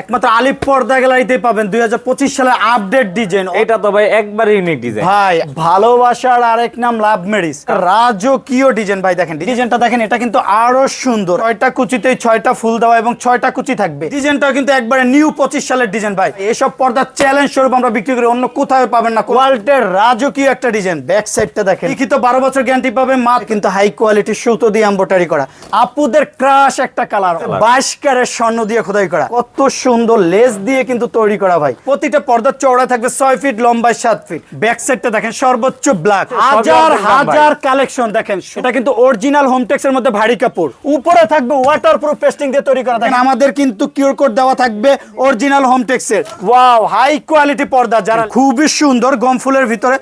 একমাত্র আলিপ পর্দা গ্যালারিতে পাবেন। দুই সালের আপডেট ডিজাইন এটা তো ভাই একবারে ইউনিক ডিজাইন ভাই ভালোবাসার আরেক নাম লাভ মেরিস রাজকীয় ডিজাইন ভাই দেখেন ডিজাইনটা দেখেন এটা কিন্তু আরও সুন্দর। ছয়টা কুচিতে ছয়টা ফুল দেওয়া এবং ছয়টা কুচি থাকবে। ডিজাইনটা কিন্তু একবারে নিউ পঁচিশ সালের ডিজাইন ভাই। এসব পর্দা চ্যালেঞ্জ স্বরূপ আমরা বিক্রি করি অন্য কোথাও পাবেন না। কোয়ালিটির রাজকীয় একটা ডিজাইন ব্যাক সাইডটা দেখেন। লিখিত বারো বছর গ্যারান্টি পাবে মা কিন্তু হাই কোয়ালিটির সুতো দিয়ে এম্বোটারি করা। আপুদের ক্রাশ একটা কালার বাইশ ক্যারেট স্বর্ণ দিয়ে খোদাই করা। কত সুন্দর লেস দিয়ে কিন্তু তৈরি করা ভাই। প্রতিটা পর্দার চওড়া থাকবে ছয় ফিট লম্বায় সাত ফিট। ব্যাক সাইডটা দেখেন সর্বোচ্চ ব্ল্যাক হাজার হাজার কালেকশন দেখেন। এটা কিন্তু অরিজিনাল হোমটেক্স এর মধ্যে ভারী কাপড়। উপরে থাকবে ওয়াটার প্রুফ পেস্টিং দিয়ে তৈরি করা। দেখেন আমাদের কিন্তু কিউর কোড দেওয়া থাকবে অরিজিনাল হোমটেক্স এর। ওয়াও হাই কোয়ালিটি পর্দা যারা খুবই সুন্দর গম ফুলের ভিতরে।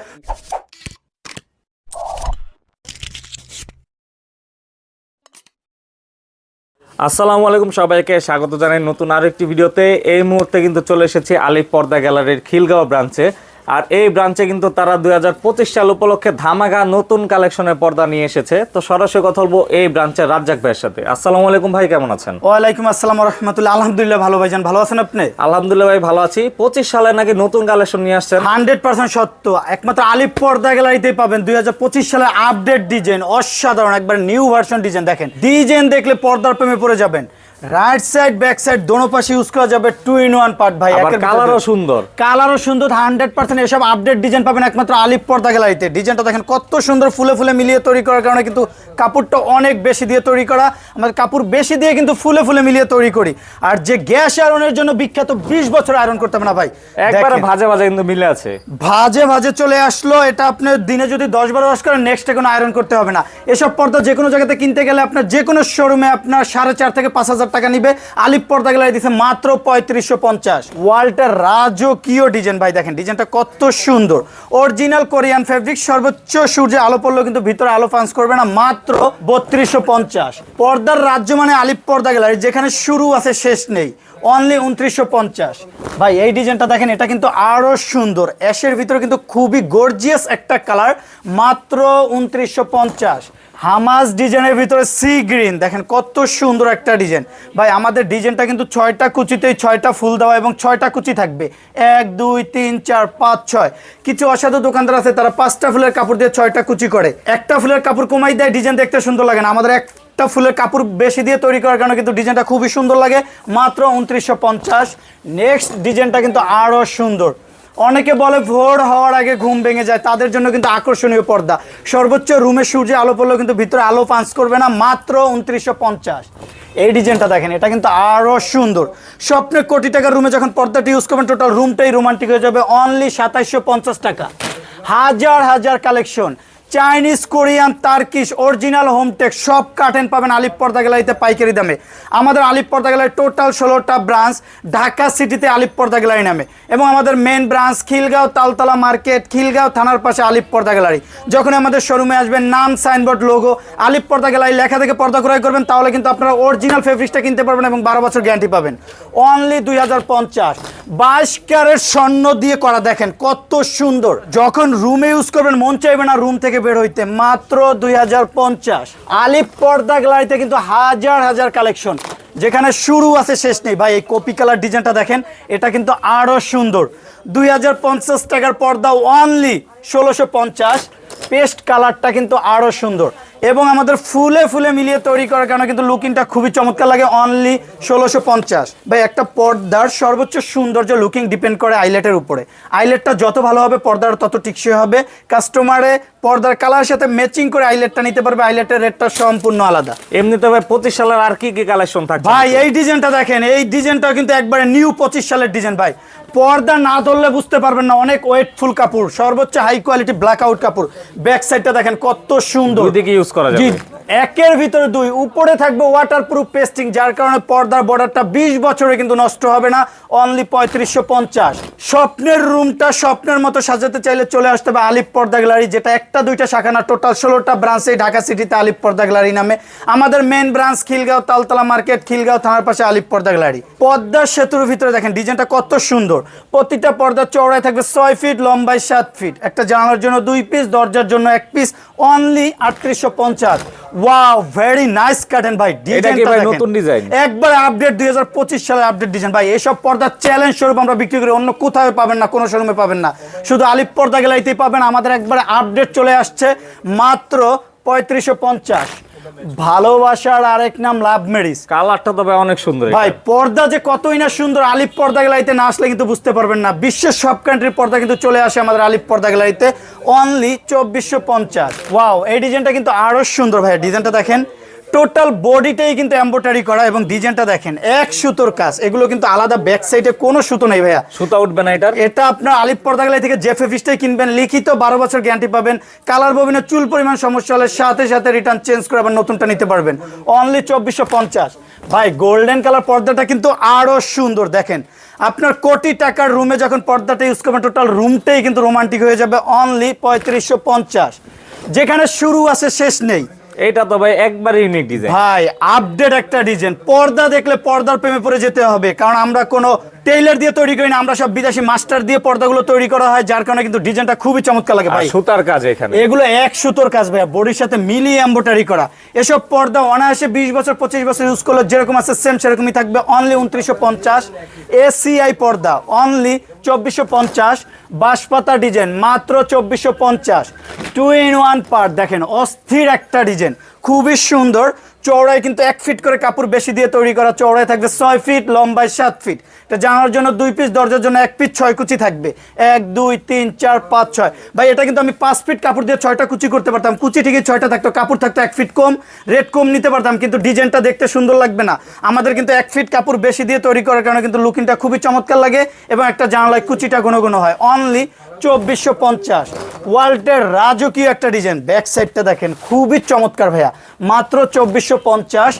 আসসালামু আলাইকুম সবাইকে, স্বাগত জানাই নতুন আরেকটি ভিডিওতে। এই মুহূর্তে কিন্তু চলে এসেছি আলিফ পর্দা গ্যালারির খিলগাঁও ব্রাঞ্চে। আর এই ব্রাঞ্চে কিন্তু তারা দুই হাজার পঁচিশ সাল উপলক্ষে ধামাকা নতুন কালেকশনের পর্দা নিয়ে এসেছে। তো সরাসরি কথা বলব এই ব্রাঞ্চের রাজ্জাক ভাইয়ের সাথে। আসসালামু আলাইকুম ভাই কেমন আছেন? ওয়ালাইকুম আসসালাম রহমতুল্লাহ আলহামদুলিল্লাহ ভালো ভাইজান ভালো আছেন আপনি? আলহামদুলিল্লাহ ভাই ভালো আছি। পঁচিশ সালে নাকি নতুন কালেকশন নিয়ে আসছেন। হান্ড্রেড পার্সেন্ট সত্য। একমাত্র আলিপ পর্দা গ্যালারিতে পাবেন দুই হাজার পঁচিশ সালের আপডেট ডিজাইন অসাধারণ একবার নিউ ভার্সন ডিজাইন দেখেন। ডিজাইন দেখলে পর্দার প্রেমে পড়ে যাবেন। রাইট সাইড ব্যাক সাইড দোনো পাশে ইউজ করা যাবে টু ইন ওয়ান পার্ট ভাই কালারও সুন্দর। কালারও সুন্দর হান্ড্রেড পার্সেন্ট এসব আপডেট ডিজাইন পাবেন একমাত্র আলিপ পর্দা গ্যালারিতে। ডিজাইনটা দেখেন কত সুন্দর ফুলে ফুলে মিলিয়ে তৈরি করার কারণে কিন্তু কাপড়টা অনেক বেশি দিয়ে তৈরি করা। আমাদের কাপড় বেশি দিয়ে কিন্তু ফুলে ফুলে মিলিয়ে তৈরি করি। আর যে গ্যাস আয়রনের জন্য বিখ্যাত বিশ বছর আয়রন করতে হবে না ভাই। একবারে ভাজে ভাজে কিন্তু মিলে আছে। ভাজে ভাজে চলে আসলো এটা আপনি দিনে যদি দশ বারো ওয়াশ করেন নেক্সট কোনো আয়রন করতে হবে না। এসব পর্দা যে কোনো জায়গাতে কিনতে গেলে আপনার যে কোনো শোরুমে আপনার সাড়ে চার থেকে পাঁচ হাজার টাকা নিবে। আলিপ পর্দা গেলে দিচ্ছে মাত্র পঁয়ত্রিশশো পঞ্চাশ। ওয়ালটার রাজকীয় ডিজাইন, ভাই দেখেন, ডিজাইনটা কত সুন্দর। অরিজিনাল কোরিয়ান ফেব্রিক, সর্বোচ্চ সূর্যে আলো পড়লেও কিন্তু ভিতরে আলো ফান্স করবে না, মাত্র বত্রিশশো পঞ্চাশ। পর্দার রাজ্য মানে আলিপ পর্দা গ্যালারি, যেখানে শুরু আছে, শেষ নেই অনলি উনত্রিশশো পঞ্চাশ। ভাই, এই ডিজাইনটা দেখেন, এটা কিন্তু আরও সুন্দর। অ্যাশের ভিতরে কিন্তু খুবই গর্জিয়াস একটা কালার মাত্র উনত্রিশশো পঞ্চাশ। হামাজ ডিজাইনের ভিতরে সি গ্রিন। দেখেন কত সুন্দর একটা ডিজাইন। ভাই, আমাদের ডিজাইনটা কিন্তু ছয়টা কুচিতেই ছয়টা ফুল দেওয়া এবং ছয়টা কুচি থাকবে। এক, দুই, তিন, চার, পাঁচ, ছয়। কিছু অসাধু দোকানদার আছে, তারা পাঁচটা ফুলের কাপড় দিয়ে ছয়টা কুচি করে। একটা ফুলের কাপড় কমাই দেয়, ডিজাইন দেখতে সুন্দর লাগে না। আমাদের এক একটা ফুলের কাপড় বেশি দিয়ে তৈরি করার কারণে কিন্তু ডিজাইনটা খুবই সুন্দর লাগে। মাত্র উনত্রিশশো পঞ্চাশ। নেক্সট ডিজাইনটা কিন্তু আরও সুন্দর। অনেকে বলে ভোর হওয়ার আগে ঘুম ভেঙে যায়, তাদের জন্য কিন্তু আকর্ষণীয় পর্দা। সর্বোচ্চ রুমে সূর্যে আলো পড়লেও কিন্তু ভিতরে আলো পাঞ্চ করবে না, মাত্র উনত্রিশশো পঞ্চাশ। এই ডিজাইনটা দেখেন, এটা কিন্তু আরও সুন্দর। স্বপ্নের কোটি টাকার রুমে যখন পর্দাটি ইউজ করবেন টোটাল রুমটাই রোমান্টিক হয়ে যাবে অনলি সাতাইশশো পঞ্চাশ টাকা। হাজার হাজার collection Chinese Korean Turkish original Hometex সব কার্টেন পাবেন আলিপ পর্দা গ্যালারিতে পাইকারি দামে। আমাদের আলিপ পর্দা গ্যালারি টোটাল ষোলোটা ব্রাঞ্চ ঢাকা সিটিতে আলিপ পর্দা গ্যালারি নামে। এবং আমাদের main branch Khilgaon, Taltala market Khilgaon থানার পাশে আলিপ পর্দা গ্যালারি যখন আমাদের শোরুমে আসবেন, নাম সাইনবোর্ড লোগো আলিপ পর্দা গ্যালারি লেখা থেকে পর্দা ক্রয় করবেন, তাহলে কিন্তু আপনারা অরিজিনাল ফেব্রিক্সটা কিনতে পারবেন এবং বারো বছর গ্যারান্টি পাবেন। অনলি দুই হাজার পঞ্চাশ। বাইশ ক্যারেট স্বর্ণ দিয়ে করা, দেখেন কত সুন্দর। যখন রুমে ইউজ করবেন, মন চাইবে না রুম থেকে বের হইতে, মাত্র দুই আলিপ পর্দা গ্যালারিতে কিন্তু হাজার হাজার কালেকশন যেখানে শুরু আছে, শেষ নেই। ভাই, এই কপি কালার ডিজাইনটা দেখেন, এটা কিন্তু আরও সুন্দর। দুই হাজার পঞ্চাশ টাকার পর্দা অনলি ষোলোশো পঞ্চাশ। পেস্ট কালারটা কিন্তু আরও সুন্দর। এবং আমাদের ফুলে ফুলে মিলিয়ে তৈরি করার কারণে কিন্তু লুকিংটা খুবই চমৎকার লাগে অনলি ষোলোশো পঞ্চাশ। ভাই একটা পর্দার সর্বোচ্চ সৌন্দর্য লুকিং ডিপেন্ড করে আইলেটের উপরে। আইলেটটা যত ভালো হবে পর্দার তত টিকসই হবে। কাস্টমারে পর্দার কালার সাথে ম্যাচিং করে আইলেটটা নিতে পারবে আইলেটের রেটটা সম্পূর্ণ আলাদা। এমনিতে ভাই পঁচিশ সালের আর কি কি কালেকশন থাকবে ভাই এই ডিজাইনটা দেখেন এই ডিজাইনটা কিন্তু একবারে নিউ পঁচিশ সালের ডিজাইন ভাই। পর্দা না ধরলে বুঝতে পারবেন না অনেক ওয়েটফুল কাপড় সর্বোচ্চ হাই কোয়ালিটি ব্ল্যাক আউট কাপড় ব্যাক সাইডটা দেখেন কত সুন্দর। দিকে ইউজ করা যাবে। একের ভিতরে দুই উপরে থাকবে ওয়াটার প্রুফ পেস্টিং যার কারণে পর্দার বর্ডারটা বিশ বছরে কিন্তু নষ্ট হবে না অনলি পঁয়ত্রিশশো পঞ্চাশ। স্বপ্নের রুমটা স্বপ্নের মতো সাজাতে চাইলে চলে আসতে হবে আলিপ পর্দা গ্যালারি যেটা একটা দুইটা শাখা না টোটাল ষোলোটা ব্রাঞ্চে ঢাকা সিটিতে আলিপ পর্দা গ্যালারি নামে। আমাদের main branch Khilgaon Taltala market Khilgaon থানার পাশে আলিপ পর্দা গ্যালারি পদ্মা সেতুর ভিতরে দেখেন ডিজাইনটা কত সুন্দর। সুন্দর প্রতিটা পর্দা চওড়ায় থাকবে ছয় ফিট লম্বায় সাত ফিট। একটা জানালার জন্য দুই পিস দরজার জন্য এক পিস অনলি আটত্রিশশো পঞ্চাশ। ওয়াও ভেরি নাইস কাটেন ভাই। নতুন ডিজাইন? একবার আপডেট দুই হাজার পঁচিশ সালের আপডেট ডিজাইন ভাই এসব পর্দা চ্যালেঞ্জ স্বরূপ আমরা বিক্রি করি অন্য কোথাও পাবেন না কোনো শোরুমে পাবেন না। শুধু আলিপ পর্দা গেলাইতেই পাবেন আমাদের একবার আপডেট চলে আসছে মাত্র পঁয়ত্রিশশো পঞ্চাশ। ভালোবাসার আরেক নাম লাভ মেরিস কালারটা তো ভাই অনেক সুন্দর ভাই পর্দা যে কতই না সুন্দর আলিপ পর্দা গ্যালারিতে না আসলে কিন্তু বুঝতে পারবেন না। বিশ্বের সব কান্ট্রির পর্দা কিন্তু চলে আসে আমাদের আলিপ পর্দা গ্যালারিতে অনলি চব্বিশশো পঞ্চাশ। ওয়াও এই ডিজাইনটা কিন্তু আরও সুন্দর ভাই। ডিজাইনটা দেখেন টোটাল বডিটাই কিন্তু এম্বোটারি করা এবং ডিজাইনটা দেখেন এক সুতোর কাজ। এগুলো কিন্তু আলাদা ব্যাক সাইডে কোনো সুতো নেই ভাইয়া। সুতা উঠবে না এটার। এটা আপনার আলিপ পর্দাগালাই থেকে জেফে ফিসটাই কিনবেন। লিখিত বারো বছর গ্যারান্টি পাবেন। কালার ববিনের চুল পরিমাণ সমস্যা হলে সাথে সাথে রিটার্ন চেঞ্জ করে আবার নতুনটা নিতে পারবেন। অনলি চব্বিশশো পঞ্চাশ। ভাই গোল্ডেন কালার পর্দাটা কিন্তু আরও সুন্দর। দেখেন আপনার কোটি টাকার রুমে যখন পর্দাটা ইউজ করবেন টোটাল রুমটাই কিন্তু রোমান্টিক হয়ে যাবে। অনলি পঁয়ত্রিশশো পঞ্চাশ। যেখানে শুরু আছে শেষ নেই। এটা তো ভাই একবার ইউনিক ডিজাইন ভাই আপডেট একটা ডিজাইন পর্দা দেখলে পর্দার প্রেমে পড়ে যেতে হবে, কারণ আমরা কোনো টেইলার দিয়ে তৈরি করি না আমরা সব বিদেশি মাস্টার দিয়ে পর্দাগুলো তৈরি করা হয় যার কারণে কিন্তু ডিজাইনটা খুবই চমৎকার লাগে ভাই। সুতার কাজ এখানে। এগুলো এক সুতোর কাজ ভাইয়া বডির সাথে মিলিয়ে এম্বোটারি করা। এসব পর্দা অনায়াসে বিশ বছর পঁচিশ বছর ইউজ করলে যেরকম আছে সেম সেরকমই থাকবে অনলি উনত্রিশশো পঞ্চাশ। এসিআই পর্দা অনলি চব্বিশশো পঞ্চাশ। বাঁশপাতা ডিজাইন মাত্র চব্বিশশো পঞ্চাশ। টু ইন ওয়ান পার্ট দেখেন অস্থির একটা ডিজাইন খুবই সুন্দর। চওড়ায় কিন্তু এক ফিট করে কাপড় বেশি দিয়ে তৈরি করা চওড়ায় থাকবে ছয় ফিট, লম্বায় সাত ফিট। এটা জানার জন্য দুই পিস দরজার জন্য এক পিস ছয় কুচি থাকবে। এক, দুই, তিন, চার, পাঁচ, ছয়। ভাই, এটা কিন্তু আমি পাঁচ ফিট কাপড় দিয়ে ছয়টা কুচি করতে পারতাম। কুচি ঠিকই ছয়টা থাকতো, কাপড় থাকতো এক ফিট কম, রেট কম নিতে পারতাম, কিন্তু ডিজাইনটা দেখতে সুন্দর লাগবে না। আমাদের কিন্তু এক ফিট কাপড় বেশি দিয়ে তৈরি করার কারণে কিন্তু লুকিংটা খুবই চমৎকার লাগে এবং একটা জানালায় কুচিটা ঘন ঘন হয়। অনলি চব্বিশশো পঞ্চাশ। ওয়ার্ল্ডের রাজকীয় একটা ডিজাইন। ব্যাক সাইডটা দেখেন, খুবই চমৎকার ভাইয়া। মাত্র চব্বিশশো পঞ্চাশ,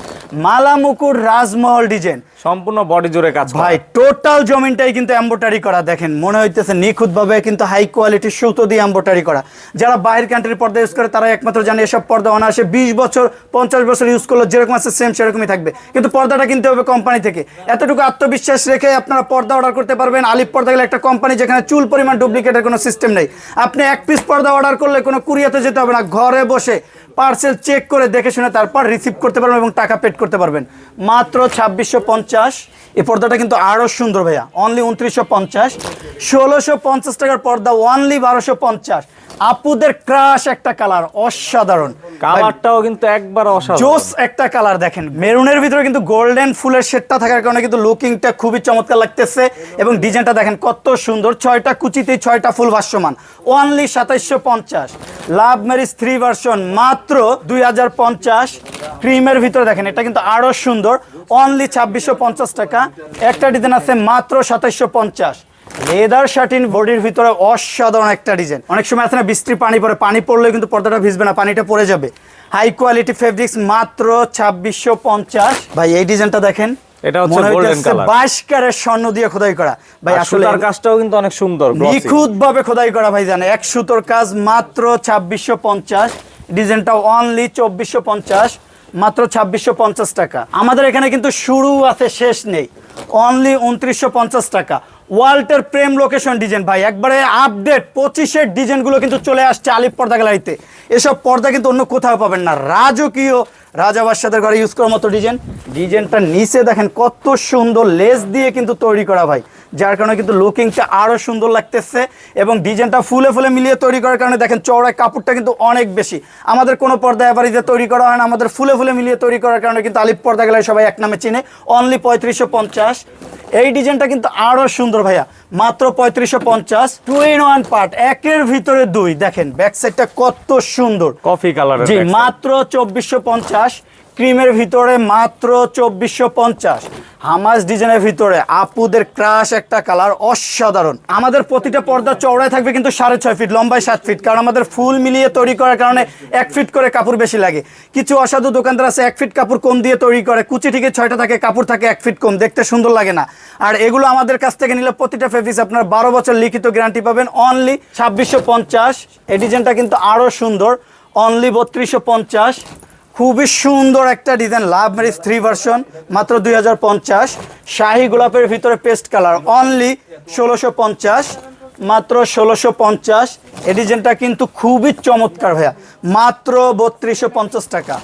মালামুকুর রাজমহল ডিজাইন। সম্পূর্ণ বডি জুড়ে কাজ ভাই টোটাল জমিনটাই কিন্তু এম্বোটারি করা, দেখেন, মনে হইতেছে নিখুঁতভাবে কিন্তু হাই কোয়ালিটির সুতো দিয়ে এম্বোটারি করা। যারা বাইরের কান্ট্রির পর্দা ইউজ করে তারা একমাত্র জানে এসব পর্দা অনায়াসে বিশ বছর, পঞ্চাশ বছর ইউজ করলে যেরকম আছে সেম সেরকমই থাকবে। কিন্তু পর্দাটা কিনতে হবে কোম্পানি থেকে। এতটুকু আত্মবিশ্বাস রেখে আপনারা পর্দা অর্ডার করতে পারবেন। আলিপ পর্দা গেলে একটা কোম্পানি যেখানে চুল পরিমাণ ডুপ্লিকেটের কোনো সিস্টেম নেই। আপনি এক পিস পর্দা অর্ডার করলে কোনো কুরিয়াতে যেতে হবে না। ঘরে বসে পার্সেল চেক করে দেখে শুনে তারপর রিসিভ করতে পারবেন এবং টাকা পেড করতে পারবেন। মাত্র ছাব্বিশশো পঞ্চাশ। এই পর্দাটা কিন্তু আরও সুন্দর ভাইয়া। অনলি উনত্রিশশো পঞ্চাশ। ষোলোশো পঞ্চাশ টাকার পর্দা অনলি বারোশো পঞ্চাশ। আপুদের ক্রাশ একটা কালার অসাধারণ। কালারটাও কিন্তু একবার অসাধারণ। জোস একটা কালার দেখেন। মেরুনের ভিতরে কিন্তু গোল্ডেন ফুলের শেডটা থাকার কারণে কিন্তু লুকিংটা খুবই চমৎকার লাগতেছে এবং ডিজাইনটা দেখেন কত সুন্দর। ছয়টা কুচিতেই ছয়টা ফুল ভাষ্যমান। অনলি সাতাইশশো পঞ্চাশ। লাভ ম্যারিজ থ্রি ভার্সন মাত্র দুই হাজার পঞ্চাশ। ক্রিমের ভিতরে দেখেন, এটা কিন্তু আরও সুন্দর। অনলি ছাব্বিশশো পঞ্চাশ টাকা। একটা ডিজাইন আছে মাত্র সাতাইশশো পঞ্চাশ। লেদার শার্টিন বডির ভিতরে অসাধারণ একটা ডিজাইন। অনেক সময় আছে না বৃষ্টির পানি পড়ে পানি পড়লে কিন্তু পর্দাটা ভিজবে না পানিটা পড়ে যাবে। হাই কোয়ালিটি ফেব্রিক্স মাত্র ছাব্বিশশো পঞ্চাশ। ভাই এই ডিজাইনটা দেখেন এটা হচ্ছে golden color। বাইশ ক্যারেট স্বর্ণ দিয়ে খোদাই করা। ভাই আসলে সুতার কাজটাও কিন্তু অনেক সুন্দর নিখুঁত ভাবে খোদাই করা ভাই জানে এক সুতোর কাজ মাত্র ছাব্বিশশো পঞ্চাশ। ডিজাইনটা অনলি চব্বিশশো পঞ্চাশ মাত্র ছাব্বিশশো পঞ্চাশ টাকা। আমাদের এখানে কিন্তু শুরু আছে শেষ নেই। অনলি উনত্রিশশো পঞ্চাশ টাকা। ওয়াল্টের প্রেম লোকেশন ডিজাইন ভাই, একবারে আপডেট পঁচিশের ডিজাইনগুলো কিন্তু চলে আসছে আলিপ পর্দা গ্যালারিতে এসব পর্দা কিন্তু অন্য কোথাও পাবেন না। রাজকীয় রাজা বাদশাদের ঘরে ইউজ করার মতো ডিজাইন ডিজাইনটা নিচে দেখেন কত সুন্দর লেস দিয়ে কিন্তু তৈরি করা ভাই। যার কারণে কিন্তু লুকিংটা আরও সুন্দর লাগতেছে এবং ডিজাইনটা ফুলে ফুলে মিলিয়ে তৈরি করার কারণে দেখেন চওড়ায় কাপড়টা কিন্তু অনেক বেশি। আমাদের কোনো পর্দা অ্যাভারেজে তৈরি করা হয় না আমাদের ফুলে ফুলে মিলিয়ে তৈরি করার কারণে কিন্তু আলিপ পর্দা গেলে সবাই এক নামে চিনে। অনলি পঁয়ত্রিশশো পঞ্চাশ। এই ডিজাইনটা কিন্তু আরও সুন্দর ভাইয়া। মাত্র পঁয়ত্রিশশো পঞ্চাশ। টু ইন ওয়ান পার্ট একের ভিতরে দুই। দেখেন ব্যাক সাইডটা কত সুন্দর। কফি কালারের জি মাত্র চব্বিশশো পঞ্চাশ। ক্রিমের ভিতরে মাত্র চব্বিশশো পঞ্চাশ। হামাস ডিজাইনের ভিতরে আপুদের ক্রাশ একটা কালার অসাধারণ। আমাদের প্রতিটা পর্দা চওড়ায় থাকবে কিন্তু সাড়ে ছয় ফিট লম্বায় সাত ফিট কারণ আমাদের ফুল মিলিয়ে তৈরি করার কারণে এক ফিট করে কাপড় বেশি লাগে। কিছু অসাধু দোকানদার আছে, এক ফিট কাপড় কম দিয়ে তৈরি করে। কুচি থেকে ছয়টা থাকে, কাপড় থাকে এক ফিট কম, দেখতে সুন্দর লাগে না। আর এগুলো আমাদের কাছ থেকে নিলে প্রতিটা ফেব্রিক্স আপনার বারো বছর লিখিত গ্যারান্টি পাবেন অনলি ছাব্বিশশো পঞ্চাশ। এই ডিজাইনটা কিন্তু আরও সুন্দর অনলি বত্রিশশো পঞ্চাশ। খুবই সুন্দর একটা design love marriage three version মাত্র দুই হাজার পঞ্চাশ। শাহি গোলাপের ভিতরে পেস্ট কালার অনলি ষোলোশো পঞ্চাশ, মাত্র ষোলোশো পঞ্চাশ। এই ডিজাইনটা কিন্তু খুবই চমৎকার ভাইয়া, মাত্র বত্রিশশো পঞ্চাশ টাকা।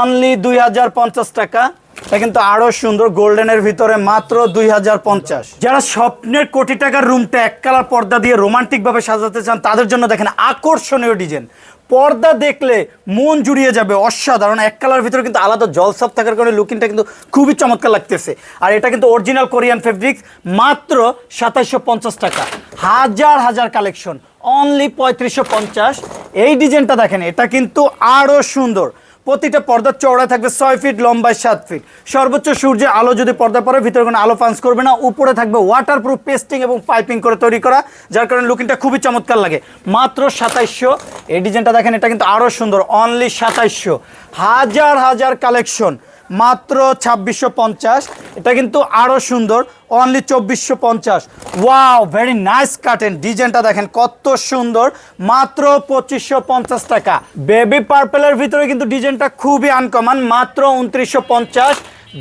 অনলি দুই হাজার পঞ্চাশ টাকা। এটা কিন্তু আরও সুন্দর গোল্ডেনের ভিতরে মাত্র দুই হাজার পঞ্চাশ। যারা স্বপ্নের কোটি টাকার রুমটা এক কালার পর্দা দিয়ে রোমান্টিকভাবে সাজাতে চান, তাদের জন্য দেখেন আকর্ষণীয় ডিজাইন পর্দা দেখলে মন জুড়িয়ে যাবে, অসাধারণ। এক কালার ভিতরে কিন্তু আলাদা জলসাপ থাকার কারণে লুকিংটা কিন্তু খুবই চমৎকার লাগতেছে। আর এটা কিন্তু অরিজিনাল কোরিয়ান ফেব্রিক্স মাত্র সাতাশশো টাকা। হাজার হাজার কালেকশন অনলি পঁয়ত্রিশশো এই ডিজাইনটা দেখেন, এটা কিন্তু আরও সুন্দর। প্রতিটা পর্দার চওড়া থাকবে ছয় ফিট, লম্বায় সাত ফিট। সর্বোচ্চ সূর্যে আলো যদি পর্দা পরে, ভিতরে কোনো আলো ফান্স করবে না। উপরে থাকবে ওয়াটার প্রুফ পেস্টিং এবং পাইপিং করে তৈরি করা, যার কারণে লুকিংটা খুবই চমৎকার লাগে। মাত্র সাতাইশশো। এই ডিজাইনটা দেখেন, এটা কিন্তু আরও সুন্দর অনলি সাতাইশশো। হাজার হাজার কালেকশন মাত্র ছাব্বিশশো পঞ্চাশ। এটা কিন্তু আরও সুন্দর অনলি চব্বিশশো পঞ্চাশ। ওয়াও ভেরি নাইস কাটেন ডিজাইনটা দেখেন, কত সুন্দর, মাত্র পঁচিশশো পঞ্চাশ টাকা। বেবি পার্পেলের ভিতরে কিন্তু ডিজাইনটা খুবই আনকমন মাত্র উনত্রিশশো পঞ্চাশ।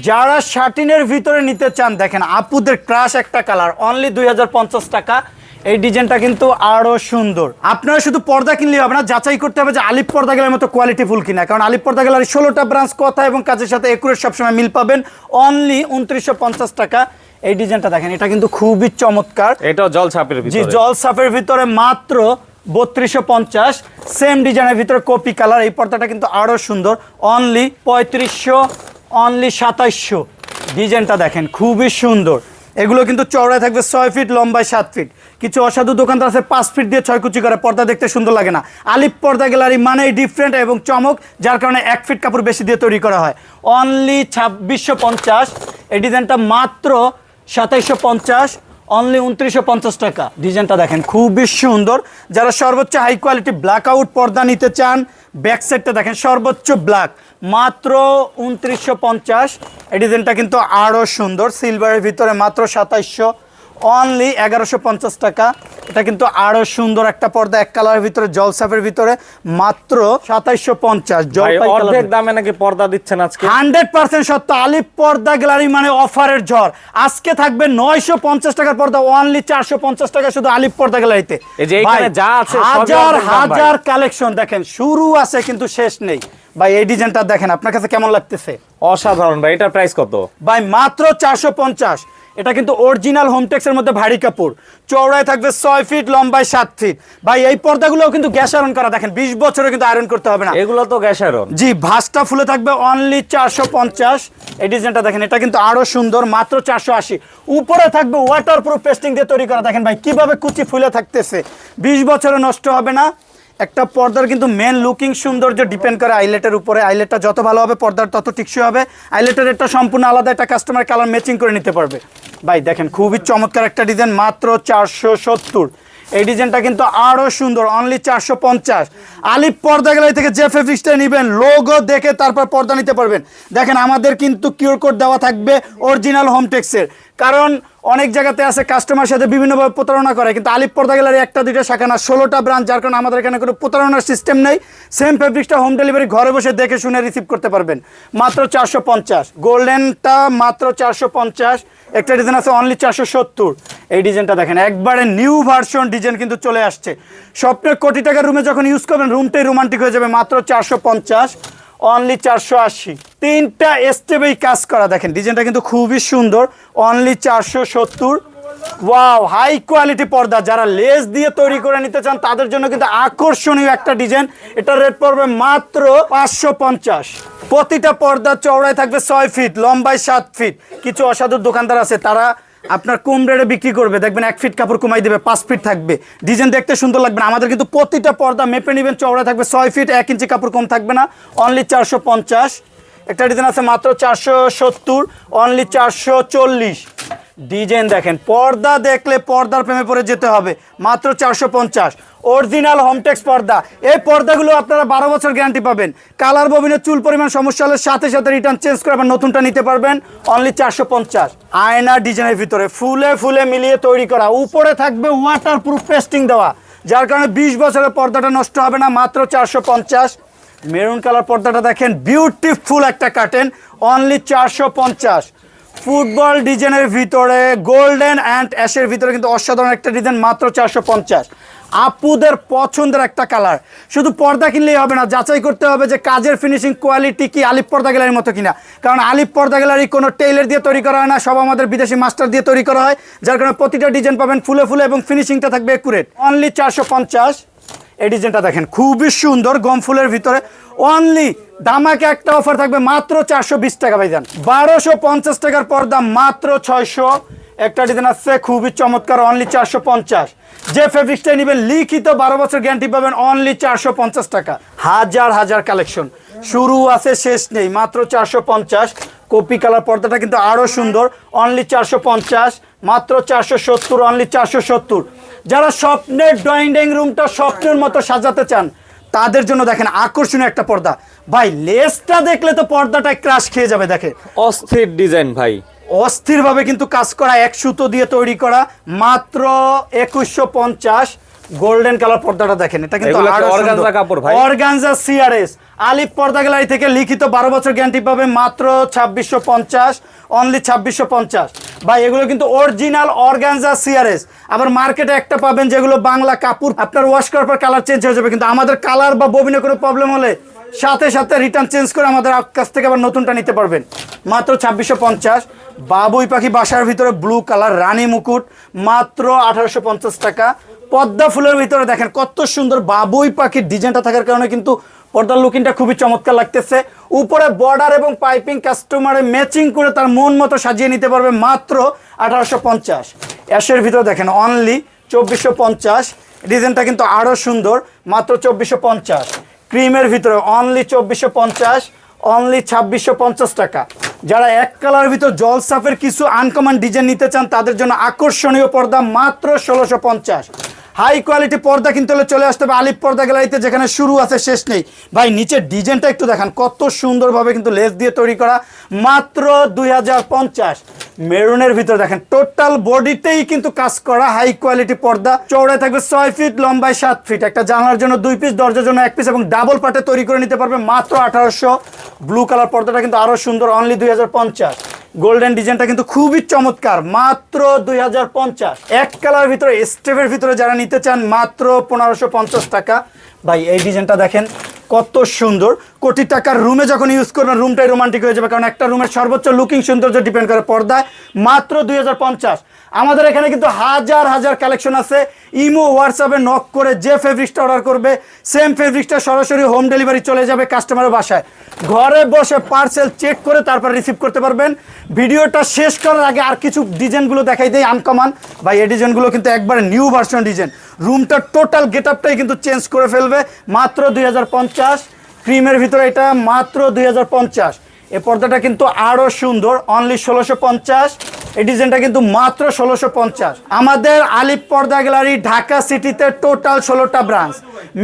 যারা শার্টিনের ভিতরে নিতে চান, দেখেন, আপুদের ক্রাশ একটা কালার অনলি দুই হাজার পঞ্চাশ টাকা। এই ডিজাইনটা কিন্তু আরও সুন্দর। আপনারা শুধু পর্দা কিনলে হবে না যাচাই করতে হবে যে আলিপ পর্দা গেলার মতো কোয়ালিটি ফুল কিনা। কারণ আলিপ পর্দা গেলার ষোলোটা ব্রাঞ্চ কথা এবং কাজের সাথে একুরের সবসময় মিল পাবেন। অনলি উনত্রিশশো টাকা। এই ডিজাইনটা দেখেন এটা কিন্তু খুবই চমৎকার। এটা জল ছাপের জি ভিতরে। জল সাফের ভিতরে মাত্র বত্রিশশো পঞ্চাশ। সেম ডিজাইনের ভিতরে কপি কালার এই পর্দাটা কিন্তু আরও সুন্দর। অনলি পঁয়ত্রিশশো অনলি সাতাইশশো। ডিজাইনটা দেখেন খুবই সুন্দর। এগুলো কিন্তু চওড়ায় থাকবে ছয় ফিট, লম্বায় সাত ফিট। কিছু অসাধু দোকানদার আছে, পাঁচ ফিট দিয়ে ছয় কুচি করে, পর্দা দেখতে সুন্দর লাগে না। আলিপ পর্দা গ্যালারি মানেই ডিফারেন্ট এবং চমক, যার কারণে এক ফিট কাপড় বেশি দিয়ে তৈরি করা হয়। অনলি ছাব্বিশশো পঞ্চাশ, এই ডিজাইনটা মাত্র সাতাইশশো পঞ্চাশ। অনলি উনত্রিশশো পঞ্চাশ টাকা। ডিজাইনটা দেখেন, খুবই সুন্দর। যারা সর্বোচ্চ হাই কোয়ালিটি ব্ল্যাক আউট পর্দা নিতে চান ব্যাক সাইডটা দেখেন, সর্বোচ্চ ব্ল্যাক মাত্র উনত্রিশশো পঞ্চাশ। এই ডিজাইনটা কিন্তু আরও সুন্দর। সিলভারের ভিতরে মাত্র সাতাইশশো। অনলি এগারোশো পঞ্চাশ টাকা। এটা কিন্তু আরও সুন্দর একটা পর্দা এক কালারের ভিতরে জলসাপের ভিতরে মাত্র সাতাইশশো পঞ্চাশ। অর্ধেক দামে নাকি পর্দা দিচ্ছেন আজকে? হান্ড্রেড পার্সেন্ট সত্য আলিপ পর্দা গ্যালারি মানে অফারের ঝড়। আজকে থাকবে নয়শো পঞ্চাশ টাকার পর্দা অনলি চারশো পঞ্চাশ টাকা শুধু আলিপ পর্দা গ্যালারিতে। হাজার। হাজার কালেকশন দেখেন শুরু আছে কিন্তু শেষ নেই। ভাই এই ডিজাইনটা দেখেন আপনার কাছে কেমন লাগতেছে? অসাধারণ ভাই এটার প্রাইস কত? ভাই মাত্র চারশো পঞ্চাশ। এটা কিন্তু অরিজিনাল হোমটেক্সের মধ্যে ভারী কাপড়। চৌড়ায় থাকবে ছয় ফিট লম্বায় সাত ফিট ভাই এই পর্দাগুলোও কিন্তু গ্যাস আয়রন করা। দেখেন বিশ বছরে কিন্তু আয়রন করতে হবে না। এগুলো তো গ্যাস আয়রন। জি ভাসটা ফুলে থাকবে অনলি চারশো পঞ্চাশ। এই ডিজাইনটা দেখেন এটা কিন্তু আরও সুন্দর মাত্র চারশো আশি। উপরে থাকবে ওয়াটার প্রুফ পেস্টিং দিয়ে তৈরি করা। দেখেন ভাই কীভাবে কুচি ফুলে থাকতেছে। বিশ বছরে নষ্ট হবে না। একটা পর্দার কিন্তু মেন লুকিং সৌন্দর্য ডিপেন্ড করে আইলেটের উপরে। আইলেটটা যত ভালো হবে, পর্দার তত টিকসই হবে। আইলেটের একটা সম্পূর্ণ আলাদা একটা কাস্টমার কালার ম্যাচিং করে নিতে পারবে। ভাই, দেখেন, খুবই চমৎকার একটা ডিজাইন মাত্র চারশো সত্তর। এই ডিজাইনটা কিন্তু আরও সুন্দর অনলি চারশো পঞ্চাশ। আলিপ পর্দা গ্যালারি থেকে যে ফেব্রিক্সটা নেবেন লোগো দেখে তারপর পর্দা নিতে পারবেন। দেখেন, আমাদের কিন্তু কিউর কোড দেওয়া থাকবে অরিজিনাল হোমটেক্সের কারণ অনেক জায়গাতে আছে কাস্টমার সাথে বিভিন্নভাবে প্রতারণা করে, কিন্তু আলিপ পর্দা গ্যালারি একটা, দুইটা, শাখা না, ষোলোটা ব্রাঞ্চ যার কারণে আমাদের এখানে কোনো প্রতারণার সিস্টেম নেই। সেম ফেব্রিক্সটা হোম ডেলিভারি ঘরে বসে দেখে শুনে রিসিভ করতে পারবেন। মাত্র চারশো পঞ্চাশ। গোল্ডেনটা মাত্র চারশো পঞ্চাশ। একটা ডিজাইন আছে অনলি চারশো সত্তর। এই ডিজাইনটা দেখেন, একবারে নিউ ভার্সন ডিজাইন কিন্তু চলে আসছে। স্বপ্নের কোটি টাকার রুমে যখন ইউজ করবেন রুমটাই রোমান্টিক হয়ে যাবে, মাত্র চারশো পঞ্চাশ অনলি চারশো আশি। তিনটা স্টেপেই কাজ করা, দেখেন, ডিজাইনটা কিন্তু খুবই সুন্দর অনলি চারশো সত্তর। ওয়াও হাই কোয়ালিটি পর্দা, যারা লেস দিয়ে তৈরি করে নিতে চান, তাদের জন্য কিন্তু আকর্ষণীয় একটা ডিজাইন। এটা রেট পড়বে মাত্র পাঁচশো পঞ্চাশ। প্রতিটা পর্দা চওড়ায় থাকবে ছয় ফিট লম্বায় সাত ফিট কিছু অসাধু দোকানদার আছে, তারা আপনার কম রেটে বিক্রি করবে? দেখবেন এক ফিট কাপড় কমাই দেবে, পাঁচ ফিট থাকবে। ডিজাইন দেখতে সুন্দর লাগবে আমাদের কিন্তু প্রতিটা পর্দা মেপে নেবেন চওড়া থাকবে ছয় ফিট এক ইঞ্চি কাপড় কম থাকবে না। অনলি চারশো পঞ্চাশ। একটা ডিজাইন আছে মাত্র চারশো সত্তর অনলি চারশো চল্লিশ। ডিজাইন দেখেন, পর্দা দেখলে পর্দার প্রেমে পড়ে যেতে হবে, মাত্র চারশো পঞ্চাশ। অরিজিনাল হোমটেক্স পর্দা। এই পর্দাগুলো আপনারা বারো বছর গ্যারান্টি পাবেন। কালার ববিনের চুল পরিমাণ সমস্যা হলে সাথে সাথে রিটার্ন চেঞ্জ করে আবার নতুনটা নিতে পারবেন। অনলি চারশো পঞ্চাশ। আয়না ডিজাইনের ভিতরে ফুলে ফুলে মিলিয়ে তৈরি করা। উপরে থাকবে ওয়াটার প্রুফ পেস্টিং দেওয়া। যার কারণে বিশ বছরের পর্দাটা নষ্ট হবে না, মাত্র চারশো পঞ্চাশ। মেরুন কালার পর্দাটা দেখেন বিউটিফুল একটা কাটেন অনলি চারশো পঞ্চাশ। ফুটবল ডিজাইনের ভিতরে গোল্ডেন অ্যান্ড অ্যাশের ভিতরে কিন্তু অসাধারণ একটা ডিজাইন, মাত্র চারশো পঞ্চাশ। আপুদের পছন্দের একটা কালার। শুধু পর্দা কিনলেই হবে না, যাচাই করতে হবে যে কাজের ফিনিশিং কোয়ালিটি কি আলিপ পর্দা গ্যালারির মতো কিনা। কারণ আলিপ পর্দা গ্যালারি কোনো টেইলার দিয়ে তৈরি করা হয় না, সব আমাদের বিদেশি মাস্টার দিয়ে তৈরি করা হয়, যার কারণে প্রতিটা ডিজাইন পাবেন ফুলে ফুলে এবং ফিনিশিংটা থাকবে একুরেট অনলি চারশো পঞ্চাশ। এই ডিজাইনটা দেখেন, খুবই সুন্দর গম ফুলের ভিতরে। অনলি দামাকে একটা অফার থাকবে মাত্র চারশো বিশ টাকা ভাইজান। বারোশো পঞ্চাশ টাকার পর্দা মাত্র ছয়শো। একটা ডিজাইন আছে, খুবই চমৎকার অনলি চারশো পঞ্চাশ। যে ফেব্রিক্সটাই নেবেন, লিখিত বারো বছর গ্যারান্টি পাবেন অনলি চারশো পঞ্চাশ টাকা। হাজার হাজার কালেকশন শুরু আছে, শেষ নেই, মাত্র চারশো পঞ্চাশ। কপি কালার পর্দাটা কিন্তু আরও সুন্দর অনলি চারশো পঞ্চাশ, মাত্র চারশো সত্তর অনলি চারশো সত্তর। যারা স্বপ্নের ড্রয়িং ডাইনিং রুমটা স্বপ্নের মতো সাজাতে চান তাদের জন্য দেখেন আকর্ষণীয় একটা পর্দা। ভাই লেসটা দেখলে তো পর্দাটা ক্রাশ খেয়ে যাবে দেখে অস্থির ডিজাইন ভাই। অস্থিরভাবে কিন্তু কাজ করা এক সুতো দিয়ে তৈরি করা মাত্র একুশশো পঞ্চাশ গোল্ডেন কালার পর্দাটা দেখেন। এটা কিন্তু কাপড় ভাই? অর্গানজা সিআরএস আলিপ পর্দা গ্যালারি থেকে লিখিত বারো বছর গ্যারান্টি পাবে মাত্র ছাব্বিশশো পঞ্চাশ অনলি ছাব্বিশশো পঞ্চাশ। ভাই, এগুলো কিন্তু অরিজিনাল অর্গানজা সিআরএস আবার মার্কেটে একটা পাবেন যেগুলো বাংলা কাপড়। আপনার ওয়াশ করার পর কালার চেঞ্জ হয়ে যাবে, কিন্তু আমাদের কালার বা ববিনে কোনো প্রবলেম হলে সাথে সাথে রিটার্ন চেঞ্জ করে আমাদের কাছ থেকে আবার নতুনটা নিতে পারবেন। মাত্র ছাব্বিশশো পঞ্চাশ। বাবুই পাখি বাসার ভিতরে ব্লু কালার রানী মুকুট, মাত্র আঠারোশো পঞ্চাশ টাকা। পদ্মা ফুলের ভিতরে দেখেন কত সুন্দর বাবুই পাখির ডিজাইনটা থাকার কারণে কিন্তু পর্দার লুকিংটা খুবই চমৎকার লাগতেছে। উপরে বর্ডার এবং পাইপিং কাস্টমারে ম্যাচিং করে তার মন মতো সাজিয়ে নিতে পারবে মাত্র আঠারোশো পঞ্চাশ। অ্যাশের ভিতরে দেখেন অনলি চব্বিশশো পঞ্চাশ। ডিজাইনটা কিন্তু আরও সুন্দর, মাত্র চব্বিশশো পঞ্চাশ। ক্রিমের ভিতরে অনলি চব্বিশশো পঞ্চাশ অনলি ছাব্বিশশো পঞ্চাশ টাকা। যারা এক কালারের ভিতর জল সাফের কিছু আনকমন ডিজাইন নিতে চান, তাদের জন্য আকর্ষণীয় পর্দা মাত্র ষোলোশো পঞ্চাশ। হাই কোয়ালিটি পর্দা কিনতে হলে চলে আসতে হবে আলিপ পর্দা গ্যালারিতে, যেখানে শুরু আছে, শেষ নেই। ভাই, নিচের ডিজাইনটা একটু দেখান। কত সুন্দরভাবে কিন্তু লেস দিয়ে তৈরি করা। মাত্র দুই হাজার পঞ্চাশ। মেরুনের ভিতরে দেখেন টোটাল বডিতেই কিন্তু কাজ করা হাই কোয়ালিটি পর্দা। চৌড়ায় থাকবে ছয় ফিট, লম্বায় সাত ফিট। একটা জানলার জন্য দুই পিস দরজার জন্য এক পিস এবং ডাবল পাটে তৈরি করে নিতে পারবে মাত্র আঠারোশো। ব্লু কালার পর্দাটা কিন্তু আরও সুন্দর অনলি দুই হাজার পঞ্চাশ। গোল্ডেন ডিজাইনটা কিন্তু খুবই চমৎকার, মাত্র দুই এক কালার ভিতরে, স্টেপের ভিতরে যারা নিতে চান, মাত্র পনেরোশো টাকা। ভাই, এই ডিজাইনটা দেখেন কত সুন্দর। কোটি টাকার রুমে যখন ইউজ করবেন রুমটাই রোমান্টিক হয়ে যাবে। কারণ একটা রুমের সর্বোচ্চ লুকিং সৌন্দর্য ডিপেন্ড করে পর্দায় মাত্র দুই হাজার পঞ্চাশ। আমাদের এখানে কিন্তু হাজার হাজার কালেকশন আছে। ইমো, হোয়াটসঅ্যাপে নক করে যে ফেব্রিক্সটা অর্ডার করবে সেম ফেব্রিক্সটা সরাসরি হোম ডেলিভারি চলে যাবে কাস্টমারের বাসায়। ঘরে বসে পার্সেল চেক করে তারপর রিসিভ করতে পারবেন। ভিডিওটা শেষ করার আগে আর কিছু ডিজাইনগুলো দেখাই দেয় আনকমান বা এই ডিজাইনগুলো কিন্তু একবারে নিউ ভার্সন ডিজাইন রুমটার টোটাল গেট আপটাই কিন্তু চেঞ্জ করে ফেলবে। মাত্র দুই ক্রিমের ভিতরে এটা মাত্র দুই হাজার পঞ্চাশ। এ পর্দাটা কিন্তু আরও সুন্দর অনলি ষোলোশো পঞ্চাশ। এই ডিজাইনটা কিন্তু মাত্র ষোলোশো পঞ্চাশ। আমাদের আলিপ পর্দা গ্যালারি ঢাকা সিটিতে টোটাল ষোলোটা branch.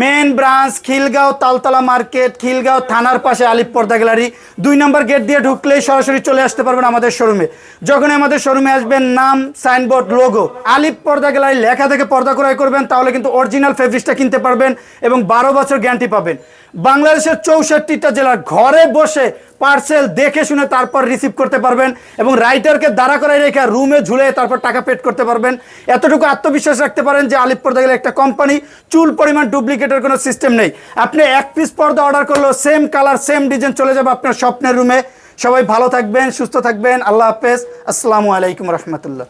Main branch Khilgaon Taltala market, Khilgaon থানার পাশে আলিপ পর্দা গ্যালারি। দুই নম্বর গেট দিয়ে ঢুকলেই সরাসরি চলে আসতে পারবেন আমাদের শোরুমে। যখন আমাদের শোরুমে আসবেন, নাম সাইনবোর্ড লোগো আলিপ পর্দা গ্যালারি লেখা থেকে পর্দা ক্রয় করবেন, তাহলে কিন্তু অরিজিনাল ফেব্রিক্সটা কিনতে পারবেন এবং বারো বছর গ্যারান্টি পাবেন। বাংলাদেশের চৌষট্টিটা জেলার ঘরে বসে পার্সেল দেখে শুনে তারপর রিসিভ করতে পারবেন এবং রাইটারকে দাঁড়া করে রেখে রুমে ঝুলে তারপর টাকা পেড করতে পারবেন। এতটুকু আত্মবিশ্বাস রাখতে পারেন যে আলিপ পর্দা গেলে একটা কোম্পানি চুল পরিমাণ ডুপ্লিকেটের কোনো সিস্টেম নেই। আপনি এক পিস পর্দা অর্ডার করলেও সেম কালার সেম ডিজাইন চলে যাবে আপনার স্বপ্নের রুমে সবাই ভালো থাকবেন, সুস্থ থাকবেন। আল্লাহ হাফেজ। আসসালামু আলাইকুম রহমতুল্লাহ।